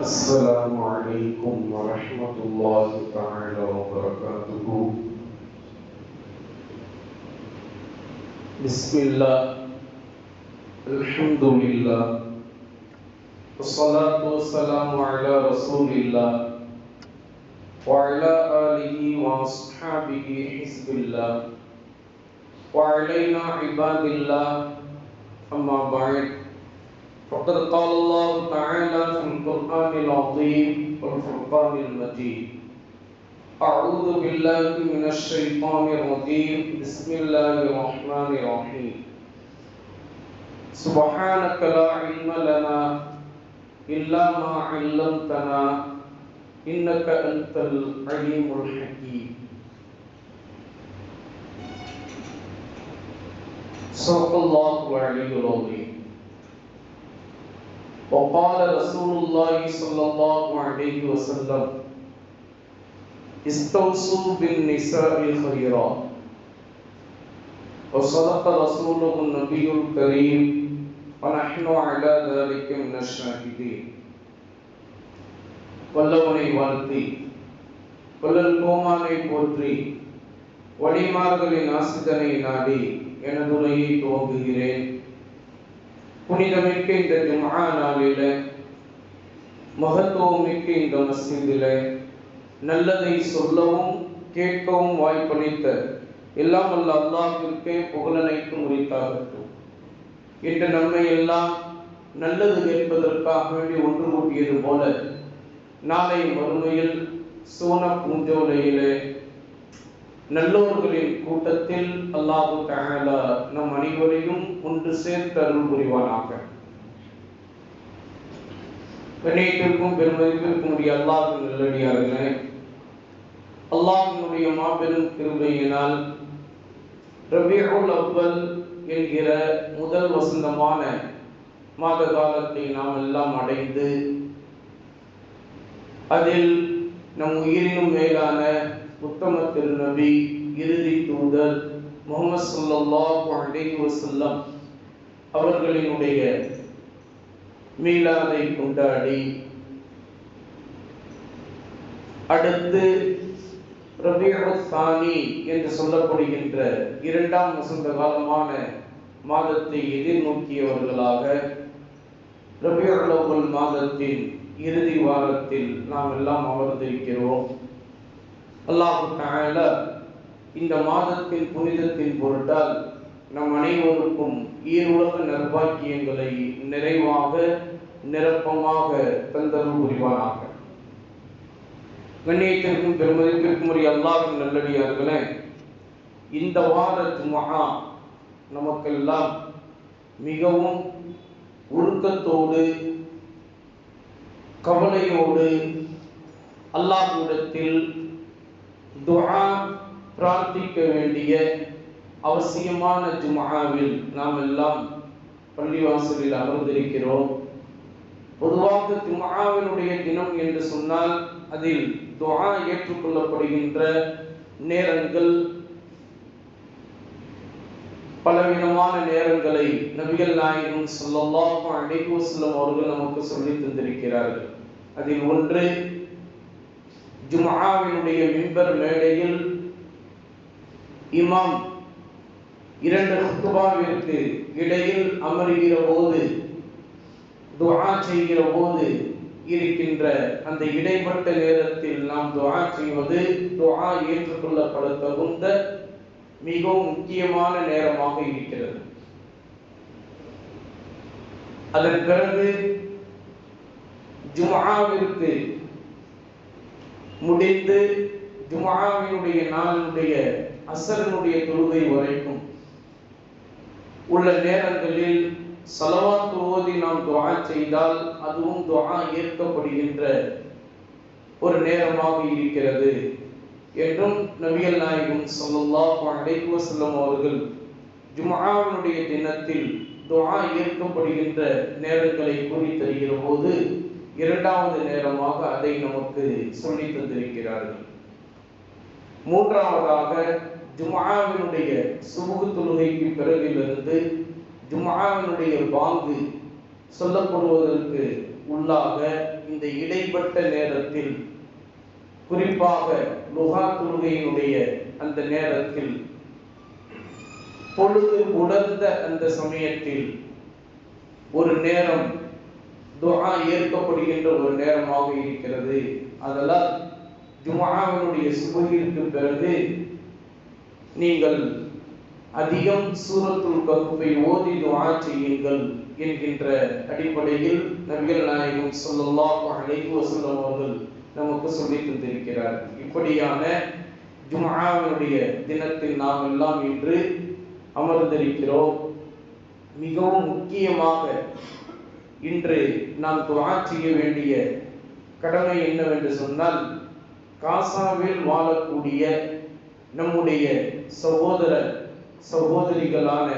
السلام عليكم ورحمة الله تعالى وبركاته. بسم الله. الحمد لله. والصلاة والسلام على رسول الله وعلى آله وأصحابه حزب الله. وعلينا عباد الله. أما بعد. فقد قال الله تعالى في القرآن العظيم والفرقان المجيد. أعوذ بالله من الشيطان الرجيم. بسم الله الرحمن الرحيم. سبحانك لا علم لنا إلا ما علمتنا إنك أنت العليم الحكيم. صدق الله العلي العظيم. وقال رسول الله صلى الله عليه وسلم استوصوا بالنساء خيرا وصدق رسوله النبي الكريم ونحن على ذلك من الشاهدين வல்லவனை வாழ்த்தி வல்லல் கோமானை போற்றி வழிமார்களின் ஆசிதனை நாடி எனது உரையை துவங்குகிறேன் புனிதமிக்க இந்த ஜும்ஆ நாளில மகத்துவமிக்க இந்த மஸ்ஜிதில நல்லதை சொல்லவும் கேட்கவும் வாய்ப்பளித்த எல்லாம் அல்ல அல்லாஹிற்கே புகழனைக்கும் உரித்தாகட்டும் இன்று நம்மை எல்லாம் நல்லது கேட்பதற்காக வேண்டி ஒன்று கூட்டியது போல நாளை மறுமையில் சோன பூஞ்சோலையிலே நல்லோர்களின் கூட்டத்தில் அல்லாஹு தகல நம் அனைவரையும் ஒன்று சேர்த்து அருள் புரிவானாக. கண்ணியத்திற்கும் பெருமதிப்பிற்கும் உடைய அல்லாஹின் நல்லடியார்களே அல்லாஹினுடைய மாபெரும் கிருபையினால் ரபியுல் அவ்வல் என்கிற முதல் வசந்தமான மாத காலத்தை நாம் எல்லாம் அடைந்து அதில் நம் உயிரினும் மேலான உத்தம திருநபி இறுதி தூதர் முகமது ஸல்லல்லாஹு அலைஹி வசல்லம் அவர்களினுடைய மீளாதை கொண்டாடி அடுத்து ரபியானி என்று சொல்லப்படுகின்ற இரண்டாம் வசந்த காலமான மாதத்தை எதிர்நோக்கியவர்களாக ரபியுல் மாதத்தின் இறுதி வாரத்தில் நாம் எல்லாம் அமர்ந்திருக்கிறோம். அல்லாஹு இந்த மாதத்தின் புனிதத்தின் பொருட்டால் நம் அனைவருக்கும் ஈருலக நிர்பாக்கியங்களை நிறைவாக நிரப்பமாக தந்தரும் புரிவானாக. கண்ணியத்திற்கும் பெருமதிப்பிற்கும் உரிய அல்லாஹின் நல்லடியார்களே இந்த வார மகா நமக்கெல்லாம் மிகவும் உருக்கத்தோடு கவலையோடு அல்லாஹ்விடத்தில் துஆ பிரார்த்திக்க வேண்டிய அவசியமான ஜும்ஆவில் நாம் எல்லாம் பள்ளிவாசலில் அமர்ந்திருக்கிறோம். பொதுவாக ஜும்ஆவினுடைய தினம் என்று சொன்னால் அதில் துஆ ஏற்றுக்கொள்ளப்படுகின்ற நேரங்கள் பலவிதமான நேரங்களை நபிகள் நாயகம் சொல்லலாம் அலைஹி வஸல்லம் அவர்கள் நமக்கு சொல்லி தந்திருக்கிறார்கள். அதில் ஒன்று ஜுமாவினுடைய மிம்பர் மேடையில் இமாம் இரண்டு குத்துபாவிற்கு இடையில் அமர்கிற போது துவா செய்கிற போது இருக்கின்ற அந்த இடைப்பட்ட நேரத்தில் நாம் துவா செய்வது துவா ஏற்றுக்கொள்ளப்பட தகுந்த மிகவும் முக்கியமான நேரமாக இருக்கிறது. அதன் பிறகு ஜுமாவிற்கு முடிந்து ஜுமாவினுடைய நாளினுடைய அசரனுடைய தொழுகை வரைக்கும் உள்ள நேரங்களில் சலவாத்து ஓதி நாம் துவா செய்தால் அதுவும் துவா ஏற்கப்படுகின்ற ஒரு நேரமாக இருக்கிறது என்றும் நபிகள் நாயகம் ஸல்லல்லாஹு அலைஹி வஸல்லம் அவர்கள் ஜுமாவினுடைய தினத்தில் துவா ஏற்கப்படுகின்ற நேரங்களை கூறி தருகிற போது இரண்டாவது நேரமாக அதை நமக்கு சொல்லி தந்திருக்கிறார்கள். மூன்றாவதாக ஜுமாவினுடைய சுமூக தொழுகைக்கு பிறகிலிருந்து ஜுமாவினுடைய பாங்கு சொல்லப்படுவதற்கு உள்ளாக இந்த இடைப்பட்ட நேரத்தில் குறிப்பாக லுகா தொழுகையினுடைய அந்த நேரத்தில் பொழுது உணர்ந்த அந்த சமயத்தில் ஒரு நேரம் துஆ ஏற்கப்படுகின்ற ஒரு நேரமாக இருக்கிறது. அதெல்லாம் ஜுமாவினுடைய சுபகிற்கு பிறகு நீங்கள் அதிகம் சூரத்துல் பகுப்பை ஓதி துஆ செய்யுங்கள் என்கின்ற அடிப்படையில் நபிகள் நாயகம் ஸல்லல்லாஹு அலைஹி வஸல்லம் அவர்கள் நமக்கு சொல்லி தந்திருக்கிறார். இப்படியான ஜுமாவினுடைய தினத்தில் நாம் எல்லாம் இன்று அமர்ந்திருக்கிறோம். மிகவும் முக்கியமாக இன்று நாம் துவா செய்ய வேண்டிய கடமை என்னவென்று சொன்னால் காசாவில் வாழக்கூடிய நம்முடைய சகோதர சகோதரிகளான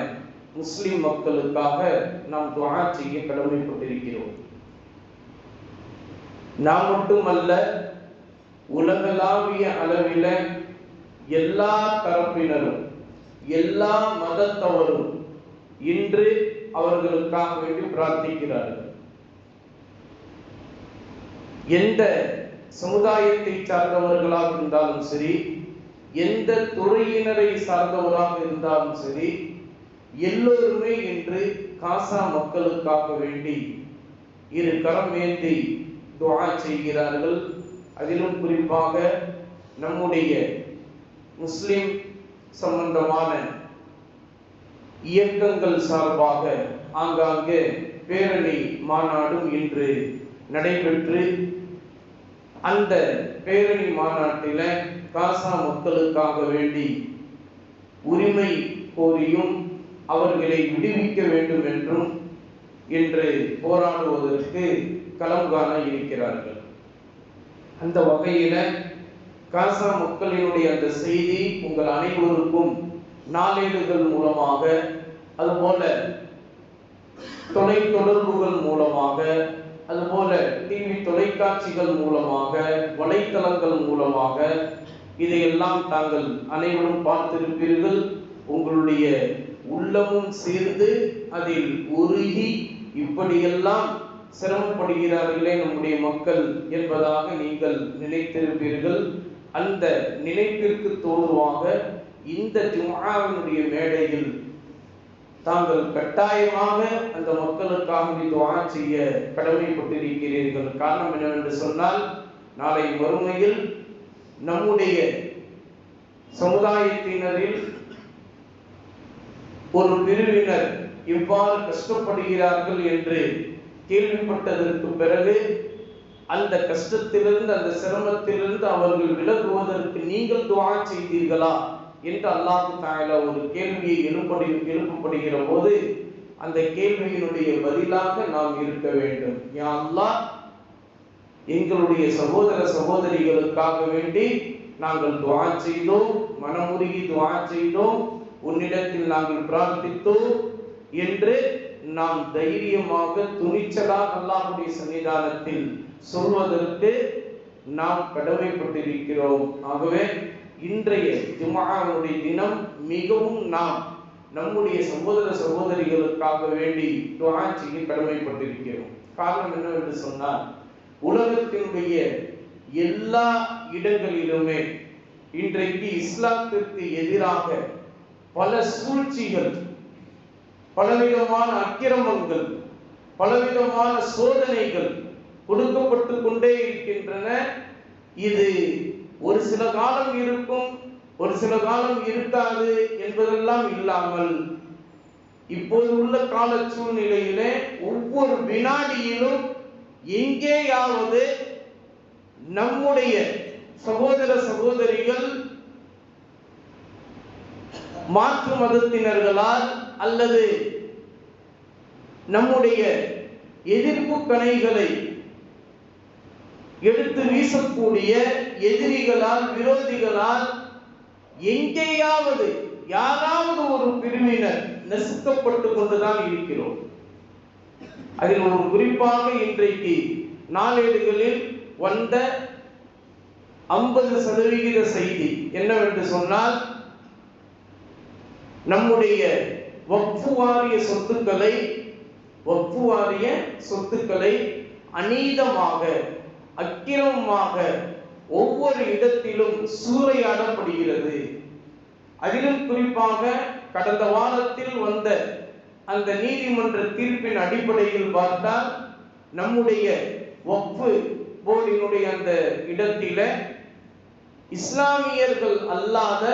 முஸ்லிம் மக்களுக்காக நாம் துவா செய்ய கடமைப்பட்டிருக்கிறோம். நாம் மட்டுமல்ல உலகளாவிய அளவில எல்லா தரப்பினரும் எல்லா மதத்தவரும் இன்று அவர்களுக்காக வேண்டி பிரார்த்திக்கிறார்கள். எந்த சமுதாயத்தை சார்ந்தவர்களாக இருந்தாலும் சரி எந்த துறையினரை சார்ந்தவராக இருந்தாலும் சரி எல்லோருமே இன்று காசா மக்களுக்காக வேண்டி இரு கரம் ஏந்தி துவா செய்கிறார்கள். அதிலும் குறிப்பாக நம்முடைய முஸ்லிம் சம்பந்தமான இயக்கங்கள் சார்பாக ஆங்காங்கே பேரணி மாநாடும் இன்று நடைபெற்று அந்த பேரணி மாநாட்டில் காசா மக்களுக்காக வேண்டி உரிமை கோரியும் அவர்களை விடுவிக்க வேண்டும் என்றும் இன்று போராடுவதற்கு களம் காண இருக்கிறார்கள். அந்த வகையில காசா மக்களினுடைய அந்த செய்தி உங்கள் அனைவருக்கும் நாளேடுகள் மூலமாக அதுபோல தொலை தொடர்புகள் மூலமாக அதுபோல டிவி தொலைக்காட்சிகள் மூலமாக வலைத்தளங்கள் மூலமாக இதையெல்லாம் தாங்கள் அனைவரும் பார்த்திருப்பீர்கள். உங்களுடைய உள்ளமும் சேர்ந்து அதில் உருகி இப்படியெல்லாம் சிரமப்படுகிறார்களே நம்முடைய மக்கள் என்பதாக நீங்கள் நினைத்திருப்பீர்கள். அந்த நினைப்பிற்கு தோதுவாக இந்த ஜும்ஆவினுடைய மேடையில் தாங்கள் கட்டாயமாக அந்த மக்களுக்காக துவா செய்ய கடமைப்பட்டிருக்கிறீர்கள். காரணம் என்னவென்று சொன்னால் நாளை வறுமையில் நம்முடைய சமுதாயத்தினரில் ஒரு பிரிவினர் இவ்வாறு கஷ்டப்படுகிறார்கள் என்று கேள்விப்பட்டதற்கு பிறகு அந்த கஷ்டத்திலிருந்து அந்த சிரமத்திலிருந்து அவர்கள் விலகுவதற்கு நீங்கள் துவா செய்தீர்களா? என்று அல்லாஹு தாயாலா ஒரு கேள்வியை எழுப்படி எழுப்பப்படுகிற போது அந்த கேள்வியினுடைய பதிலாக நாம் இருக்க வேண்டும். யா அல்லாஹ் எங்களுடைய சகோதர சகோதரிகளுக்காக வேண்டி நாங்கள் துவா செய்தோம் மனமுருகி துவா செய்தோம் உன்னிடத்தில் நாங்கள் பிரார்த்தித்தோம் என்று நாம் தைரியமாக துணிச்சலாக அல்லாஹுடைய சன்னிதானத்தில் சொல்வதற்கு நாம் கடமைப்பட்டிருக்கிறோம். ஆகவே இன்றைய ஜுமாவுடைய தினம் மிகவும் நாம் நம்முடைய சகோதர சகோதரிகளுக்காக வேண்டி துவா செய்ய கடமைப்பட்டிருக்கிறோம் காரணம் என்னவென்று சொன்னால் உலகத்தினுடைய எல்லா இடங்களிலுமே இன்றைக்கு இஸ்லாத்திற்கு எதிராக பல சூழ்ச்சிகள் பலவிதமான அக்கிரமங்கள் பலவிதமான சோதனைகள் கொடுக்கப்பட்டு கொண்டே இருக்கின்றன. இது ஒரு சில காலம் இருக்கும் ஒரு சில காலம் இருக்காது என்பதெல்லாம் இல்லாமல் இப்போது உள்ள கால சூழ்நிலையிலே ஒவ்வொரு வினாடியிலும் எங்கேயாவது நம்முடைய சகோதர சகோதரிகள் மாற்று மதத்தினர்களால் அல்லது நம்முடைய எதிர்ப்பு கணைகளை எடுத்து வீசக்கூடிய எதிரிகளால் விரோதிகளால் எங்கேயாவது யாராவது ஒரு பிரிவினர் நசுக்கப்பட்டு கொண்டுதான் இருக்கிறோம். அதில் ஒரு குறிப்பாக இன்றைக்கு நாளேடுகளில் வந்த ஐம்பது சதவிகித செய்தி என்னவென்று சொன்னால் நம்முடைய வக்ஃபு வாரிய சொத்துக்களை வக்ஃபு வாரிய சொத்துக்களை அநீதமாக அக்கிரமமாக ஒவ்வொரு இடத்திலும் சூறையாடப்படுகிறது. அதிலும் குறிப்பாக கடந்த வாரத்தில் வந்த அந்த நீதிமன்ற தீர்ப்பின் அடிப்படையில் பார்த்தால் நம்முடைய ஒப்பு போர்டினுடைய அந்த இடத்தில இஸ்லாமியர்கள் அல்லாத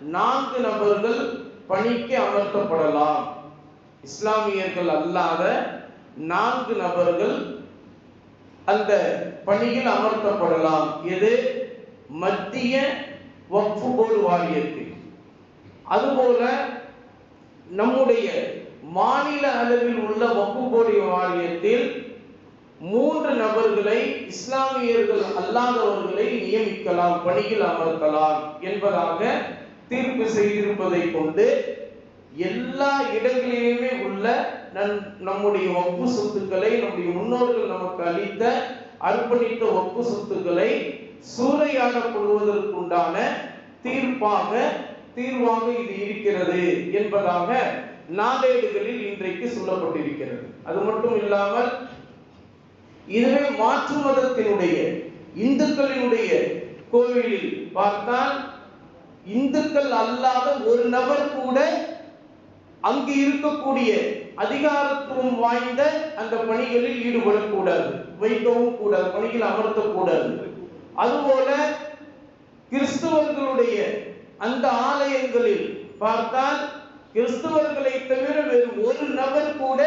நான்கு நபர்கள் பணிக்கு அமர்த்தப்படலாம். இஸ்லாமியர்கள் அல்லாத நான்கு நபர்கள் அந்த பணியில் அமர்த்தப்படலாம். எது மத்திய வக்ஃபு போர்டு வாரியத்தில் அதுபோல நம்முடைய மாநில அளவில் உள்ள வக்ஃபு போர்டு வாரியத்தில் மூன்று நபர்களை இஸ்லாமியர்கள் அல்லாதவர்களை நியமிக்கலாம் பணியில் அமர்த்தலாம் என்பதாக தீர்ப்பு செய்திருப்பதை கொண்டு எல்லா இடங்களிலுமே உள்ள நம் நம்முடைய ஒப்பு சொத்துக்களை நம்முடைய முன்னோர்கள் நமக்கு அளித்த அர்ப்பணித்த ஒப்பு சொத்துக்களை சூறையாடப்படுவதற்குண்டான தீர்ப்பாக தீர்வாக இது இருக்கிறது என்பதாக நாளேடுகளில் இன்றைக்கு சொல்லப்பட்டிருக்கிறது. அது மட்டும் இல்லாமல் இதுவே மாற்று மதத்தினுடைய இந்துக்களினுடைய கோவிலில் பார்த்தால் இந்துக்கள் அல்லாத ஒரு நபர் கூட அங்கு இருக்கக்கூடிய அதிகாரத்துவம் வாய்ந்த அந்த பணிகளில் ஈடுபடக்கூடாது. வைக்கவும் கூடாது பணியில் அமர்த்தக்கூடாது. அதுபோல கிறிஸ்தவர்களுடைய அந்த ஆலயங்களில் பார்த்தால் கிறிஸ்தவர்களை தவிர வேறு ஒரு நபர் கூட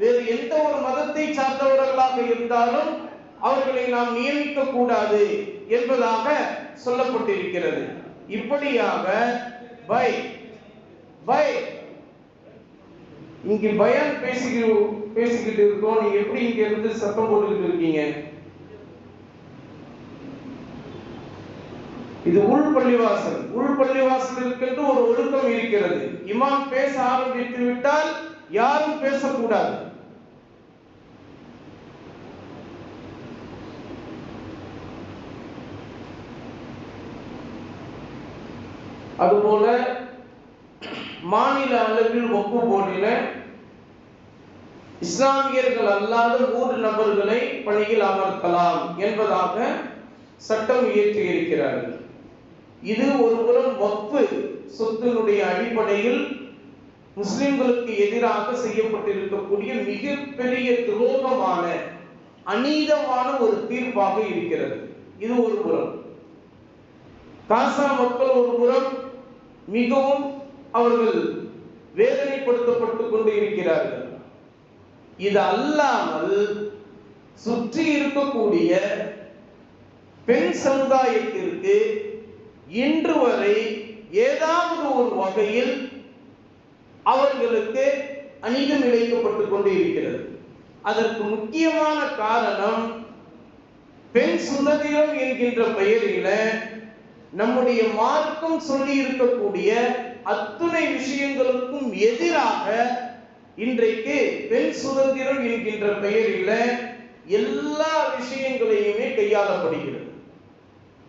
வேறு எந்த ஒரு மதத்தை சார்ந்தவர்களாக இருந்தாலும் அவர்களை நாம் நியமிக்க கூடாது என்பதாக சொல்லப்பட்டிருக்கிறது. இப்படியாக பை பை இங்க பயான் பேசிக்கிட்டு பேசிக்கிட்டு இருக்கோம் நீங்க எப்படி இங்க இருந்து சத்தம் போட்டுக்கிட்டு இருக்கீங்க? இது உள் பள்ளிவாசல். உள் பள்ளிவாசலுக்கென்று ஒரு ஒழுக்கம் இருக்கிறது. இமாம் பேச ஆரம்பித்து விட்டால் யாரும் பேசக்கூடாது. அதுபோல மாநில அளவில் ஒப்பு போர்டில இஸ்லாமியர்கள் அல்லாத மூன்று நபர்களை பணியில் அமர்த்தலாம் என்பதாக சட்டம் இயற்றி இருக்கிறார்கள் இது ஒருபுறம் வக்ஃபு சொத்தினுடைய அடிப்படையில் முஸ்லிம்களுக்கு எதிராக செய்யப்பட்டிருக்கக்கூடிய மிகப்பெரிய துரோகமான அநீதமான ஒரு தீர்ப்பாக இருக்கிறது. இது ஒரு புறம். காசா மக்கள் ஒரு புறம் மிகவும் அவர்கள் வேதனைப்படுத்தப்பட்டுக் கொண்டு இருக்கிறார்கள். இது அல்லாமல் சுற்றி இருக்கக்கூடிய பெண் சமுதாயத்திற்கு இன்று வரை ஏதாவது ஒரு வகையில் அவர்களுக்கு அநீதம் இழைக்கப்பட்டுக் கொண்டு இருக்கிறது அதற்கு முக்கியமான காரணம் பெண் சுதந்திரம் என்கின்ற பெயரில நம்முடைய மார்க்கம் சொல்லி இருக்கக்கூடிய அத்துணை விஷயங்களுக்கும் எதிராக இன்றைக்கு பெண் சுதந்திரம் என்கின்ற பெயரில் எல்லா விஷயங்களையுமே கையாளப்படுகிறது.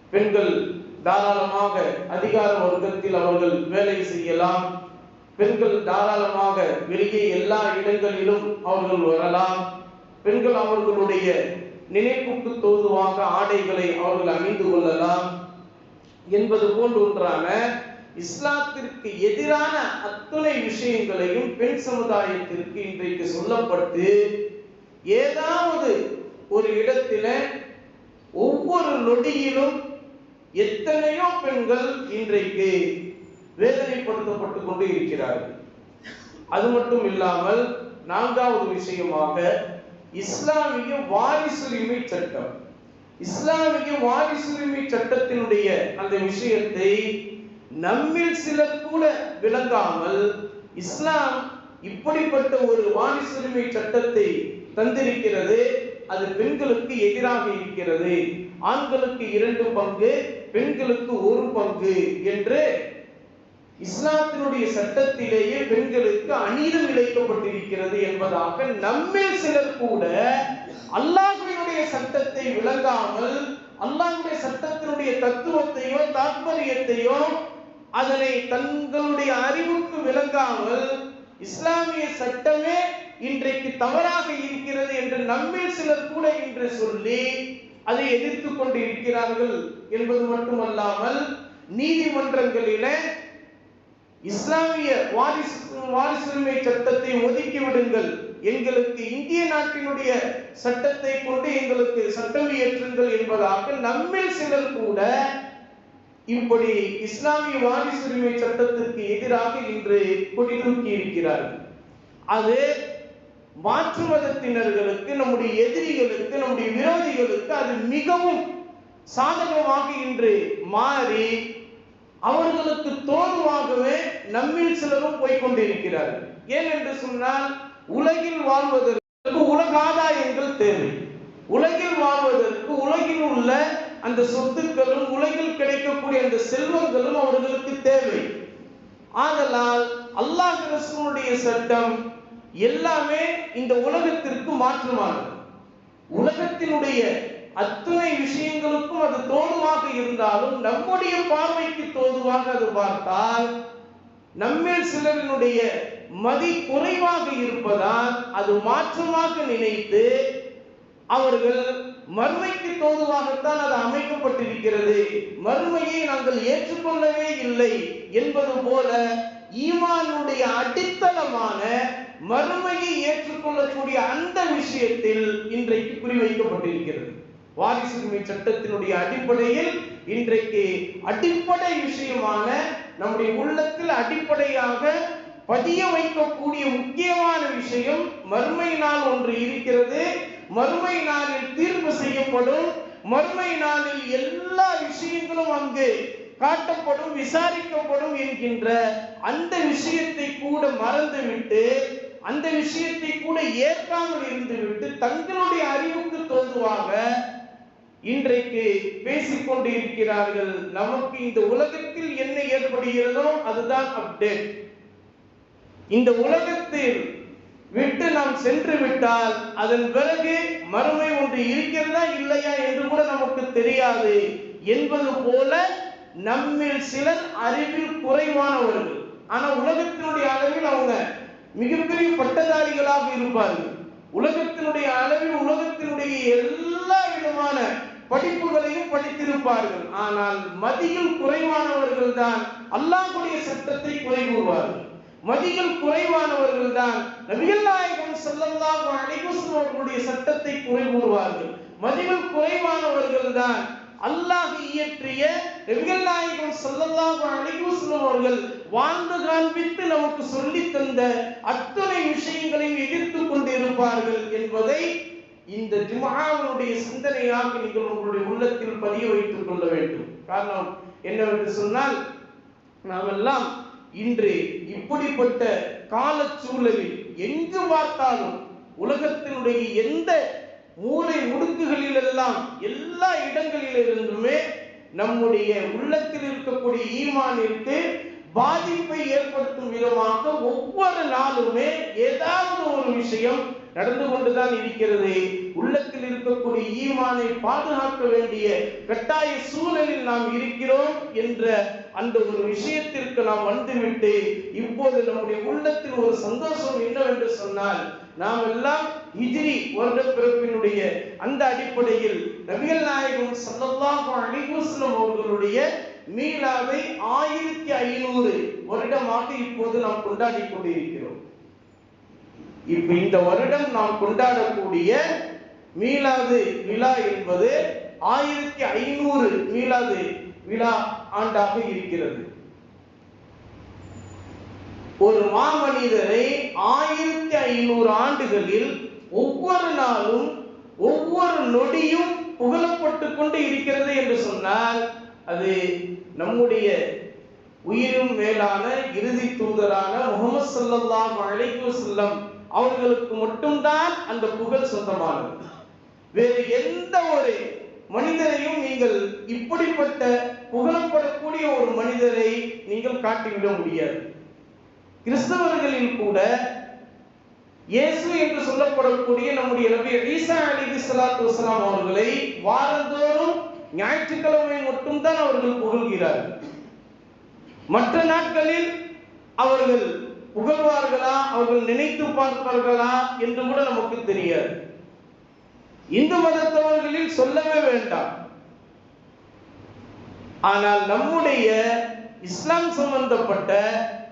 பெண்கள் தாராளமாக அதிகார வர்க்கத்தில் அவர்கள் வேலை செய்யலாம். பெண்கள் தாராளமாக வெளியே எல்லா இடங்களிலும் அவர்கள் வரலாம். பெண்கள் அவர்களுடைய நினைப்புக்கு தோதுவாக ஆடைகளை அவர்கள் அணிந்து கொள்ளலாம். என்பது போன்று ஒன்றான இஸ்லாத்திற்கு எதிரான அத்துணை விஷயங்களையும் பெண் சமுதாயத்திற்கு இன்றைக்கு சொல்லப்பட்டு ஏதாவது ஒரு இடத்துல ஒவ்வொரு நொடியிலும் எத்தனையோ பெண்கள் இன்றைக்கு வேதனைப்படுத்தப்பட்டு கொண்டு இருக்கிறார்கள். அது மட்டும் இல்லாமல் நான்காவது விஷயமாக இஸ்லாமிய வாரிசுரிமை சட்டம். இஸ்லாமிய வாரிசுரிமை சட்டத்தினுடைய அந்த விஷயத்தை நம்மில் சிலர் கூட விளங்காமல் இஸ்லாம் இப்படிப்பட்ட ஒரு வாரிசுரிமை சட்டத்தை தந்திருக்கிறது. அது பெண்களுக்கு எதிராக இருக்கிறது. ஆண்களுக்கு இரண்டு பங்கு பெண்களுக்கு ஒரு பங்கு என்று இஸ்லாத்தினுடைய சட்டத்திலேயே பெண்களுக்கு அநீதம் இழைக்கப்பட்டிருக்கிறது என்பதாக நம்மில் சிலர் கூட அல்லாஹ்வினுடைய சட்டத்தை விளங்காமல் அல்லாஹுடைய சட்டத்தினுடைய தத்துவத்தையோ தாத்பரியத்தையோ அதனை தங்களுடைய அறிவுக்கு விளங்காமல் இஸ்லாமிய சட்டமே இன்றைக்கு தவறாக இருக்கிறது என்று நம்மில் சிலர் கூட இன்று சொல்லி அதை எதிர்த்து கொண்டு இருக்கிறார்கள் என்பது மட்டுமல்லாமல் நீதிமன்றங்களில இஸ்லாமிய வாரிசு வாரிசுரிமை சட்டத்தை ஒதுக்கி விடுங்கள். எங்களுக்கு இந்திய நாட்டினுடைய சட்டத்தை கொண்டு எங்களுக்கு சட்டம் இயற்றுங்கள் என்பதாக நம்மில் சிலர் கூட இப்படி இஸ்லாமிய வாரிசுரிமை சட்டத்திற்கு எதிராக இன்று கொடி தூக்கி இருக்கிறார்கள். அது மாற்று மதத்தினர்களுக்கு நம்முடைய எதிரிகளுக்கு நம்முடைய விரோதிகளுக்கு அது மிகவும் சாதகமாக இன்று மாறி அவர்களுக்கு தோதுவாகவே நம்மில் சிலரும் போய்கொண்டிருக்கிறார்கள் ஏனென்று சொன்னால் உலகில் வாழ்வதற்கு உலக ஆதாயங்கள் தேவை. உலகில் வாழ்வதற்கு உலகில் உள்ள அந்த சொத்துக்களும் உலகில் கிடைக்கக்கூடிய அந்த செல்வங்களும் அவர்களுக்கு தேவை. ஆதலால் அல்லாஹ் ரசூலுடைய சட்டம் எல்லாமே இந்த உலகத்திற்கு மாற்றமானது. உலகத்தினுடைய அத்தனை விஷயங்களுக்கும் அது தோதுவாக இருந்தாலும் நம்முடைய பார்வைக்கு தோதுவாக அது பார்த்தால் நம்மில் சிலரினுடைய மதி குறைவாக இருப்பதால் அது மாற்றமாக நினைத்து அவர்கள் மறுமைக்கு தோதுவாகத்தான் அது அமைக்கப்பட்டிருக்கிறது. மறுமையை நாங்கள் ஏற்றுக்கொள்ளவே இல்லை என்பது போல ஈமானுடைய அடித்தளமான மறுமையை ஏற்றுக்கொள்ளக்கூடிய அந்த விஷயத்தில் இன்றைக்கு குறிவைக்கப்பட்டிருக்கிறது. வாரிசுரிமை சட்டத்தினுடைய அடிப்படையில் இன்றைக்கு அடிப்படை விஷயமான நம்முடைய உள்ளத்தில் அடிப்படையாக பதிய வைக்கக்கூடிய முக்கியமான விஷயம் மறுமை நாள் ஒன்று இருக்கிறது. மறுமை நாளில் தீர்ப்பு செய்யப்படும். மறுமை நாளில் எல்லா விஷயங்களும் அங்கு காட்டப்படும் விசாரிக்கப்படும் என்கின்ற அந்த விஷயத்தை கூட மறந்துவிட்டு அந்த விஷயத்தை கூட ஏற்காமல் இருந்துவிட்டு தங்களுடைய அறிவுக்கு தோதுவாக இன்றைக்கு பேசிக்கொண்டு இருக்கிறார்கள் நமக்கு இந்த உலகத்தில் என்ன ஏற்படுகிறதோ அதுதான் அப்டேட் இந்த உலகத்தில் விட்டு நாம் சென்று விட்டால் அதன் பிறகு மறுமை ஒன்று இருக்கிறதா இல்லையா என்று கூட நமக்கு தெரியாது என்பது போல நம்மில் சிலர் அறிவில் குறைவானவர்கள். ஆனா உலகத்தினுடைய அளவில் அவங்க மிகப்பெரிய பட்டதாரிகளாக இருப்பார்கள். உலகத்தினுடைய அளவில் உலகத்தினுடைய எல்லா விதமான படிப்புகளையும் படித்திருப்பார்கள். ஆனால் மதியில் குறைவானவர்கள் தான் அல்லாஹுடைய சட்டத்தை குறை கூறுவார்கள். மதியில் குறைவானவர்கள் தான் நபிகள் நாயகம் ஸல்லல்லாஹு அலைஹி அவர்களுடைய சட்டத்தை குறை கூறுவார்கள் மதியில் குறைவானவர்கள் தான் அல்லாஹ் இயற்றிய நபிகள் நாயகம் ஸல்லல்லாஹு அலைஹி அவர்கள் வாழ்ந்து காண்பித்து நமக்கு சொல்லி தந்த அத்தனை விஷயங்களையும் எதிர்த்து கொண்டிருப்பார்கள் என்பதை இந்த ஜும்ஆவுடைய சிந்தனையாக நீங்கள் உங்களுடைய உள்ளத்தில் பதிய வைத்துக் கொள்ள வேண்டும். காரணம் என்னவென்று சொன்னால் நாமெல்லாம் இன்று இப்படிப்பட்ட கால சூழலில் எங்கு பார்த்தாலும் உலகத்தினுடைய எந்த மூலை முடுக்குகளில் எல்லாம் எல்லா இடங்களிலிருந்துமே நம்முடைய உள்ளத்தில் இருக்கக்கூடிய ஈமானிற்கு பாதிப்பை ஏற்படுத்தும் விதமாக ஒவ்வொரு நாளுமே ஏதாவது ஒரு விஷயம் நடந்து கொண்டுதான் இருக்கிறது. உள்ளத்தில் இருக்கக்கூடிய ஈமானை பாதுகாக்க வேண்டிய கட்டாய சூழலில் நாம் இருக்கிறோம் என்ற அந்த ஒரு விஷயத்திற்கு நாம் வந்துவிட்டு இப்போது நம்முடைய உள்ளத்தில் ஒரு சந்தோஷம் என்னவென்று சொன்னால் நாம் எல்லாம் ஹிஜ்ரி வருட பிறப்பினுடைய அந்த அடிப்படையில் நபிகள் நாயகம் ஸல்லல்லாஹு அலைஹி வஸல்லம் அவர்களுடைய மீளாவை ஆயிரத்தி ஐநூறு வருடமாக இப்போது நாம் கொண்டாடி கொண்டிருக்கிறோம். இப்ப இந்த வருடம் நாம் கொண்டாடக்கூடிய மீலாது விழா என்பது ஆயிரத்தி ஐநூறு மீலாது விழா ஆண்டாக இருக்கிறது. ஒரு மாமனிதரை ஆயிரத்தி ஐநூறு ஆண்டுகளில் ஒவ்வொரு நாளும் ஒவ்வொரு நொடியும் புகழப்பட்டு கொண்டு இருக்கிறது என்று சொன்னால் அது நம்முடைய உயிரும் மேலான இறுதி தூதரான முகமது சல்லாஹ் அலைஹி செல்லம் அவர்களுக்கு மட்டும்தான் அந்த புகழ் சொந்தமானது. வேறு எந்த ஒரு மனிதரையும் நீங்கள் இப்படிப்பட்ட புகழப்படக்கூடிய ஒரு மனிதரை நீங்கள் காட்டிவிட முடியாது. கிறிஸ்தவர்களில் கூட இயேசு என்று சொல்லப்படக்கூடிய நம்முடைய நபி ஈசா அலி சலாத்து வஸலாம் அவர்களை வாரந்தோறும் ஞாயிற்றுக்கிழமை மட்டும்தான் அவர்கள் புகழ்கிறார்கள். மற்ற நாட்களில் அவர்கள் புகழ்வார்களா? அவர்கள் நினைத்து பார்ப்பார்களா? என்று கூட நமக்கு தெரியாது. இந்து மதத்தவர்களில் சொல்லவே வேண்டாம். ஆனால் நம்முடைய இஸ்லாம் சம்பந்தப்பட்ட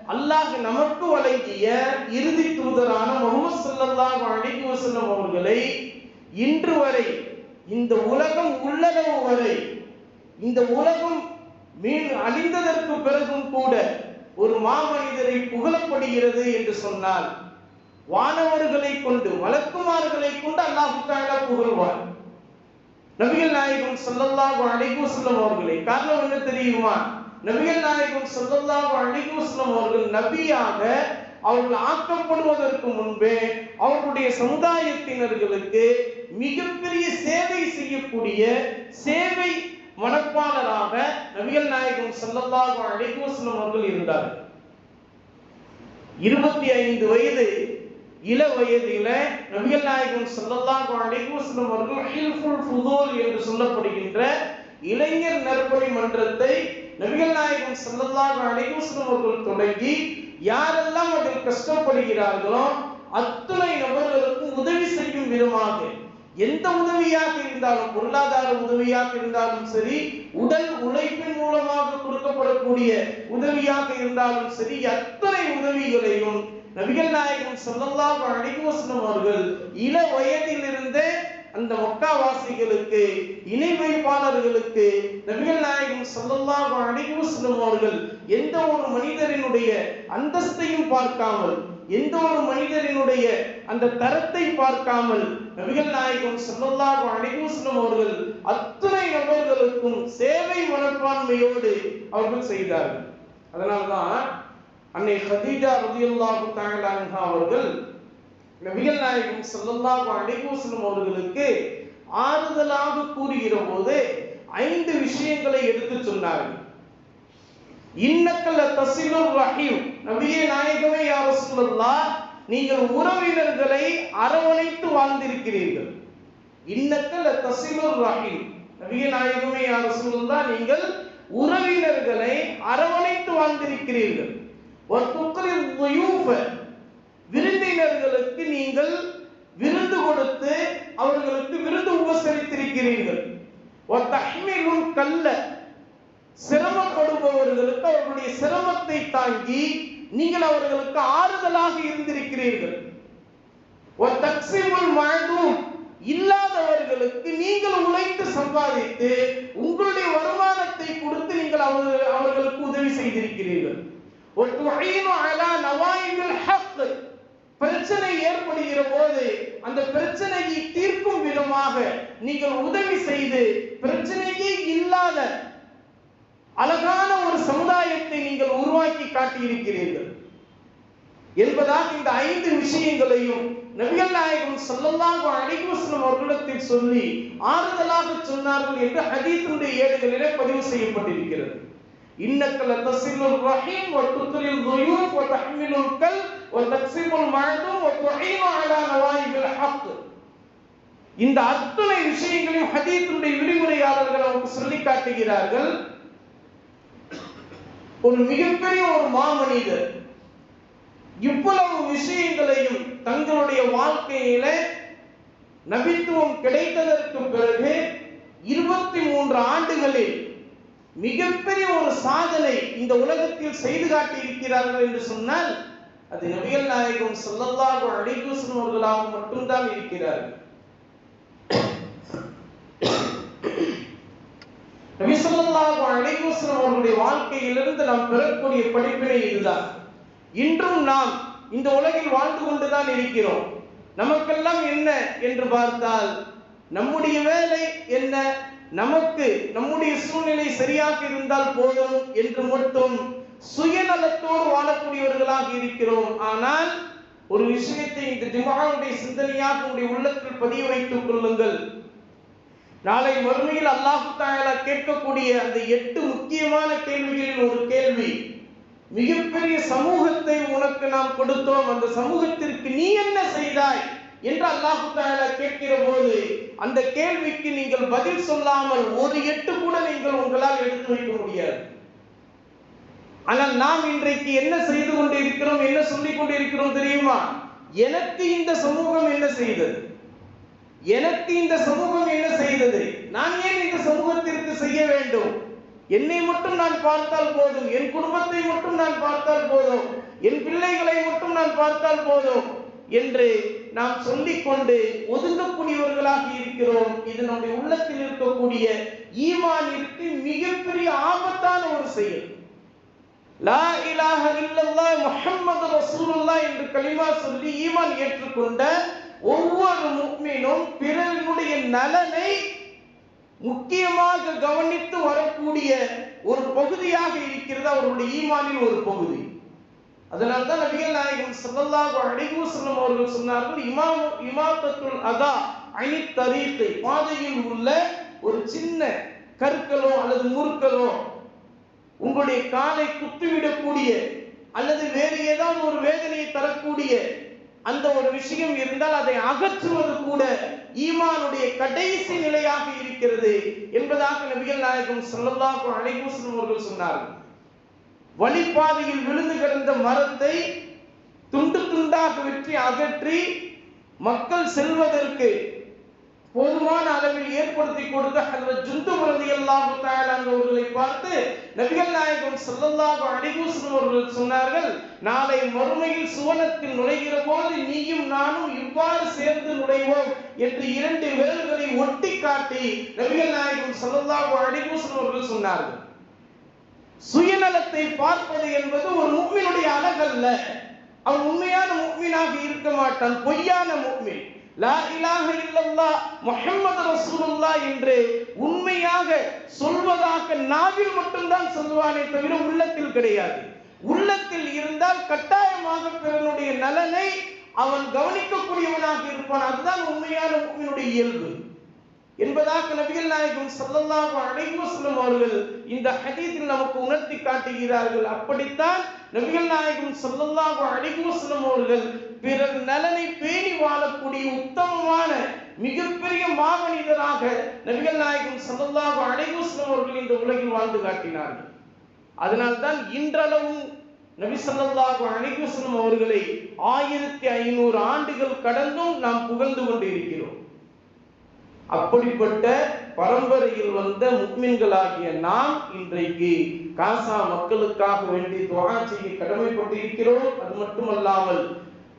அல்லாஹ் நமக்கு வழங்கிய இறுதி தூதரான முகமது ஸல்லல்லாஹு அலைஹி வசல்லம் அவர்களை இன்று வரை இந்த உலகம் உள்ளளவு வரை இந்த உலகம் மீன் அழிந்ததற்கு பிறகும் கூட ஒரு மாமனிதரை புகழப்படுகிறது என்று சொன்னால் வானவர்களை கொண்டு மலக்குமார்களை கொண்டு அல்லாஹு தாலா புகழ்வார். நபிகள் நாயகம் ஸல்லல்லாஹு அழைக்கும் செல்லும் அவர்களை காரணம் என்ன தெரியுமா? நபிகள் நாயகம் ஸல்லல்லாஹு அழைக்கும் செல்லும் அவர்கள் நபியாக அவர்கள் ஆக்கப்படுவதற்கு முன்பே அவர்களுடைய சமுதாயத்தினர்களுக்கு மிகப்பெரிய சேவை செய்யக்கூடிய சேவை மனப்பாளராக நபிகள் நாயகம் செல்லல்லாக அழைக்கும் செல்லும் அவர்கள் இருந்தார்கள் இருபத்தி ஐந்து வயது இள வயதில நபிகள் நாயகம் செல்லல்லாக அழைக்கும் செல்லும் அவர்கள் என்று சொல்லப்படுகின்ற இளைஞர் நற்பணி மன்றத்தை நபிகள் நாயகம் செல்லல்லாக அழைக்கும் செல்லும் அவர்கள் தொடங்கி யாரெல்லாம் அதில் கஷ்டப்படுகிறார்களோ அத்துணை நபர்களுக்கு உதவி செய்யும் விதமாக எந்த உதவியாக இருந்தாலும் பொருளாதார உதவியாக இருந்தாலும் சரி உடல் உழைப்பின் மூலமாக கொடுக்கப்படக்கூடிய உதவியாக இருந்தாலும் சரி அத்தனை உதவிகளையும் நபிகள் நாயகம் சொல்லலாம் அடிமோசனம் அவர்கள் இள வயதிலிருந்தே அந்த மக்காவாசிகளுக்கு இணை வைப்பாளர்களுக்கு நபிகள் நாயகம் சொல்லலாம் அடிமோசனம் அவர்கள் எந்த ஒரு மனிதரினுடைய அந்தஸ்தையும் பார்க்காமல் எந்த ஒரு மனிதரினுடைய அந்த தரத்தை பார்க்காமல் நபிகள் நாயகம் ஸல்லல்லாஹு அலைஹி வஸல்லம் அவர்கள் அத்தனை நபர்களுக்கும் சேவை மனப்பான்மையோடு அவர்கள் செய்தார்கள். அதனால்தான் அன்னை ஹதீஜா ரலியல்லாஹு தாங்கலாங்க அவர்கள் நபிகள் நாயகம் ஸல்லல்லாஹு அலைஹி அவர்களுக்கு ஆறுதலாக கூறுகிற போது ஐந்து விஷயங்களை எடுத்து சொன்னார்கள். இன்னக்கல்ல தசிலுர் ரஹீம். நபியே நாயகமே யார் ரசூலல்லாஹ். நீங்கள் உறவினர்களை அரவணைத்து வாழ்ந்திருக்கிறீர்கள். இன்னத்தில் தசிலுர் ரஹீம். நபியே நாயகமே யா நீங்கள் உறவினர்களை அரவணைத்து வாழ்ந்திருக்கிறீர்கள். ஒரு துக்கரில் விருந்தினர்களுக்கு நீங்கள் விருந்து கொடுத்து அவர்களுக்கு விருந்து உபசரித்திருக்கிறீர்கள். ஒரு தஹ்மீலுல் கல்ல. சிரமப்படுபவர்களுக்கு அவர்களுடைய சிரமத்தை தாங்கி நீங்கள் அவர்களுக்கு ஆறுதலாக இருந்திருக்கிறீர்கள். ஒரு தக்சிமுல் வாழ்வும் இல்லாதவர்களுக்கு நீங்கள் உழைத்து சம்பாதித்து உங்களுடைய வருமானத்தை கொடுத்து நீங்கள் அவர் அவர்களுக்கு உதவி செய்திருக்கிறீர்கள். ஒரு துஹீனு அழா நவாயிபில் ஹக். பிரச்சனை ஏற்படுகிற போது அந்த பிரச்சனையை தீர்க்கும் விதமாக நீங்கள் உதவி செய்து பிரச்சனையே இல்லாத அழகான ஒரு சமுதாயத்தை நீங்கள் உருவாக்கி காட்டியிருக்கிறீர்கள். என்பதால் இந்த ஐந்து விஷயங்களையும் நபிகள் நாயகம் ஸல்லல்லாஹு அலைஹி வஸல்லம் அவர்களிடத்தில் சொல்லி ஆறுதலாக சொன்னார்கள் என்று ஹதீஸுடைய ஏடுகளிலே பதிவு செய்யப்பட்டிருக்கிறது. இன்னக்கல தசிலுர் ரஹீம் வ துத்ரில் துயூப் வ தஹ்மிலுல் கல் வ தக்ஸிமுல் மஅதும் வ துஹீனு அலா நவாயிபில் ஹக். இந்த அத்தனை விஷயங்களையும் ஹதீஸுடைய விரிவுரையாளர்கள் நமக்கு சொல்லி காட்டுகிறார்கள். ஒரு மிகப்பெரிய ஒரு மாமனிதர். இவ்வளவு விஷயங்களையும் தங்களுடைய வாழ்க்கையில நபித்துவம் கிடைத்ததற்கு பிறகு இருபத்தி மூன்று ஆண்டுகளில் மிகப்பெரிய ஒரு சாதனை இந்த உலகத்தில் செய்து காட்டி இருக்கிறார்கள் என்று சொன்னால் அது நபிகள் நாயகம் செல்லல்லாக அலைஹி அவர்களாக மட்டும்தான் இருக்கிறார்கள். நபிசல்லாஹு ஸல்லல்லாஹு அலைஹி வஸல்லம் அவர்களுடைய வாழ்க்கையிலிருந்து நாம் பெறக்கூடிய படிப்பினை இதுதான். இன்றும் நாம் இந்த உலகில் வாழ்ந்து கொண்டுதான் இருக்கிறோம். நமக்கெல்லாம் என்ன என்று பார்த்தால் நம்முடைய வேலை என்ன? நமக்கு நம்முடைய சூழ்நிலை சரியாக இருந்தால் போதும் என்று மட்டும் சுயநலத்தோடு வாழக்கூடியவர்களாக இருக்கிறோம். ஆனால் ஒரு விஷயத்தை இந்த திமாவுடைய சிந்தனையாக உங்களுடைய உள்ளத்தில் பதிய வைத்துக் கொள்ளுங்கள். நாளை மறுமையில் அல்லாஹு தாயாலா கேட்கக்கூடிய அந்த எட்டு முக்கியமான கேள்விகளில் ஒரு கேள்வி மிகப்பெரிய சமூகத்தை உனக்கு நாம் கொடுத்தோம் அந்த சமூகத்திற்கு நீ என்ன செய்தாய் என்று அல்லாஹு தாயாலா கேட்கிற போது அந்த கேள்விக்கு நீங்கள் பதில் சொல்லாமல் ஒரு எட்டு கூட நீங்கள் உங்களால் எடுத்து வைக்க முடியாது. ஆனால் நாம் இன்றைக்கு என்ன செய்து கொண்டு இருக்கிறோம் என்ன சொல்லிக் கொண்டிருக்கிறோம் தெரியுமா? எனக்கு இந்த சமூகம் என்ன செய்தது? எனக்கு இந்த சமூகம் என்ன செய்தது? நான் ஏன் இந்த சமூகத்திற்கு செய்ய வேண்டும்? என்னை மட்டும் நான் பார்த்தால் போதும். என் குடும்பத்தை மட்டும் நான் பார்த்தால் போதும். என் பிள்ளைகளை மட்டும் நான் பார்த்தால் போதும் என்று நாம் சொல்லிக்கொண்டு ஒதுங்கக்கூடியவர்களாக இருக்கிறோம். இது நம்முடைய உள்ளத்தில் இருக்கக்கூடிய ஈமானிற்கு மிகப்பெரிய ஆபத்தான ஒரு செயல். லா இலாஹ இல்லல்லா முஹம்மது ரசூலுல்லாஹ் என்று கலிமா சொல்லி ஈமான் ஏற்றுக்கொண்ட ஒவ்வொரு முக்மீனும் பிறனுடைய நலனை முக்கியமாக கவனித்து வரக்கூடிய ஒரு பகுதியாக இருக்கிறது அவருடைய ஈமானில் ஒரு பகுதி. அதனால தான் நபிகள் நாயகம் ஸல்லல்லாஹு அலைஹி வஸல்லம் அவர்கள் சொன்னார்கள் இமாம் இமாத்தத்துல் அதா அனி தரீத்தை பாதையில் உள்ள ஒரு சின்ன கற்களோ அல்லது முறுக்களோ உங்களுடைய காலை குத்திவிடக்கூடிய அல்லது வேறு ஏதாவது ஒரு வேதனையை தரக்கூடிய அந்த ஒரு விஷயம் இருந்தால் அதை அகற்றுவது கூட ஈமானுடைய கடைசி நிலையாக இருக்கிறது என்பதாக நபிகள் நாயகம் ஸல்லல்லாஹு அலைஹி வஸல்லம் அவர்கள் சொன்னார்கள். வழிப்பாதையில் விழுந்து கிடந்த மரத்தை துண்டு துண்டாக வெற்றி அகற்றி மக்கள் செல்வதற்கு போதுமான அளவில் ஏற்படுத்தி கொடுத்த ஹஜ்ரத் ஜுந்து ரலியல்லாஹு தஆலா அவர்களை பார்த்து நபிகள் நாயகம் ஸல்லல்லாஹு அடிபூசன் அவர்கள் சொன்னார்கள் நாளை மறுமையில் சுவனத்தில் நுழைகிற போது நீயும் நானும் இவ்வாறு சேர்ந்து நுழைவோம் என்று இரண்டு விரல்களை ஒட்டி காட்டி நபிகள் நாயகம் ஸல்லல்லாஹு அடிபூசன் அவர்கள் சொன்னார்கள். சுயநலத்தை பார்ப்பது என்பது ஒரு முக்மினுடைய அழகல்ல. அவன் உண்மையான முக்மீனாக இருக்க மாட்டான் பொய்யான முக்மின். லா இலாஹ இல்லல்லாஹ் முஹம்மது என்று உண்மையாக சொல்வதாக நாவில் மட்டும்தான் சொல்லுவானே தவிர உள்ளத்தில் கிடையாது. உள்ளத்தில் இருந்தால் கட்டாயமாக பிறனுடைய நலனை அவன் கவனிக்கக்கூடியவனாக இருப்பான். அதுதான் உண்மையான முக்மினுடைய இயல்பு. என்பதாக நபிகள் நாயகம் ஸல்லல்லாஹு அலைஹி வஸல்லம் அவர்கள் இந்த ஹதீஸில் நமக்கு உணர்த்தி காட்டுகிறார்கள். அப்படித்தான் நபிகள் நாயகம் ஸல்லல்லாஹு அலைஹி அவர்கள் பிறர் நலனை பேணி வாழக்கூடிய உத்தமமான மிகப்பெரிய மாமனிதராக நபிகள் நாயகம் ஸல்லல்லாஹு அலைஹி அவர்கள் இந்த உலகில் வாழ்ந்து காட்டினார்கள். அதனால்தான் இன்றளவும் நபி ஸல்லல்லாஹு அலைஹி அவர்களை ஆயிரத்தி ஐநூறு ஆண்டுகள் கடந்தும் நாம் புகழ்ந்து கொண்டு இருக்கிறோம் அப்படிப்பட்ட பரம்பரையில் வந்த முக்மின்களாகிய நாம் இன்றைக்கு காசா மக்களுக்காக வேண்டி துவா செய்ய கடமைப்பட்டிருக்கிறோம். அது மட்டுமல்லாமல்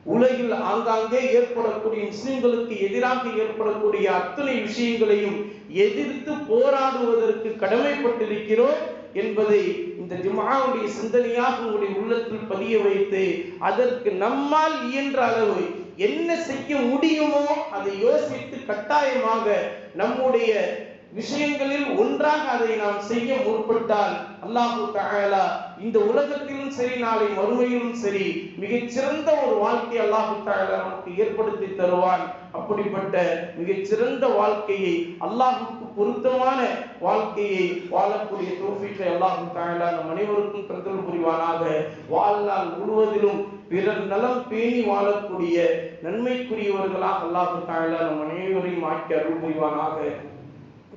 உலகில் ஆங்காங்கே ஏற்படக்கூடிய முஸ்லிம்களுக்கு எதிராக ஏற்படக்கூடிய அத்தனை விஷயங்களையும் எதிர்த்து போராடுவதற்கு கடமைப்பட்டிருக்கிறோம் என்பதை இந்த ஜுமாவுடைய சிந்தனையாக உங்களுடைய உள்ளத்தில் பதிய வைத்து அதற்கு நம்மால் இயன்ற அளவு என்ன செய்ய முடியுமோ அதை யோசித்து கட்டாயமாக நம்முடைய விஷயங்களில் ஒன்றாக அதை நாம் செய்ய முற்பட்டால் அல்லாஹு தகலா இந்த உலகத்திலும் சரி நாளை மறுமையிலும் சரி மிகச்சிறந்த ஒரு வாழ்க்கை அல்லாஹு தஆலா நமக்கு ஏற்படுத்தி தருவான். அப்படிப்பட்ட மிகச்சிறந்த வாழ்க்கையை அல்லாஹுக்கு பொருத்தமான வாழ்க்கையை வாழக்கூடிய தோஃபிக்கை அல்லாஹு தஆலா நம் அனைவருக்கும் தந்தல் புரிவானாக. வாழ்நாள் முழுவதிலும் பிறர் நலம் பேணி வாழக்கூடிய நன்மைக்குரியவர்களாக அல்லாஹு தாயலா நம் அனைவரையும் ஆக்கி அருள் புரிவானாக.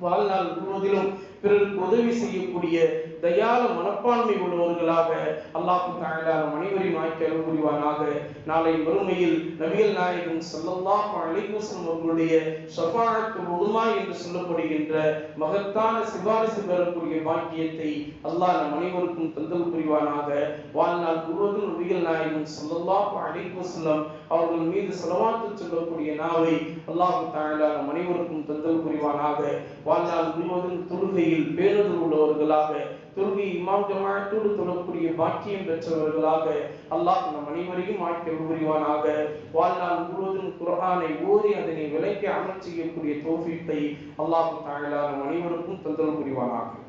வாழ்நாள் முழுவதிலும் பிறருக்கு உதவி செய்யக்கூடிய தயால மனப்பான்மை உள்ளவர்களாக அல்லாஹு தஆலா நம் அனைவரையும் புரிவானாக நாளை மறுமையில் நவியல் நாயகம் ஸல்லல்லாஹு அலைஹி அவர்களுடைய ஷஃபாஅத்து உதுமா என்று சொல்லப்படுகின்ற மகத்தான சிபாரிசு பெறக்கூடிய பாக்கியத்தை அல்லாஹ் நம் அனைவருக்கும் தந்தல் புரிவானாக. வாழ்நாள் முழுவதும் நபிகள் நாயகம் ஸல்லல்லாஹு அலைஹி அவர்கள் மீது செலவாத்து சொல்லக்கூடிய நாவை அல்லாஹு தஆலா நம் அனைவருக்கும் தந்தல் புரிவானாக. வாழ்நாள் முழுவதும் தொழுகையில் பேருந்து உள்ளவர்களாக தொழுகை இமாம் ஜமாத்தோடு தொழக்கூடிய பாக்கியம் பெற்றவர்களாக அல்லாஹ் நம் அனைவரையும் ஆக்கி புரிவானாக. வாழ்நாள் முழுவதும் குரானை ஓதி அதனை விலைக்கு அமல் செய்யக்கூடிய தோஃபித்தை அல்லாஹ் தஆலா நம் அனைவருக்கும் தந்தல் புரிவானாக.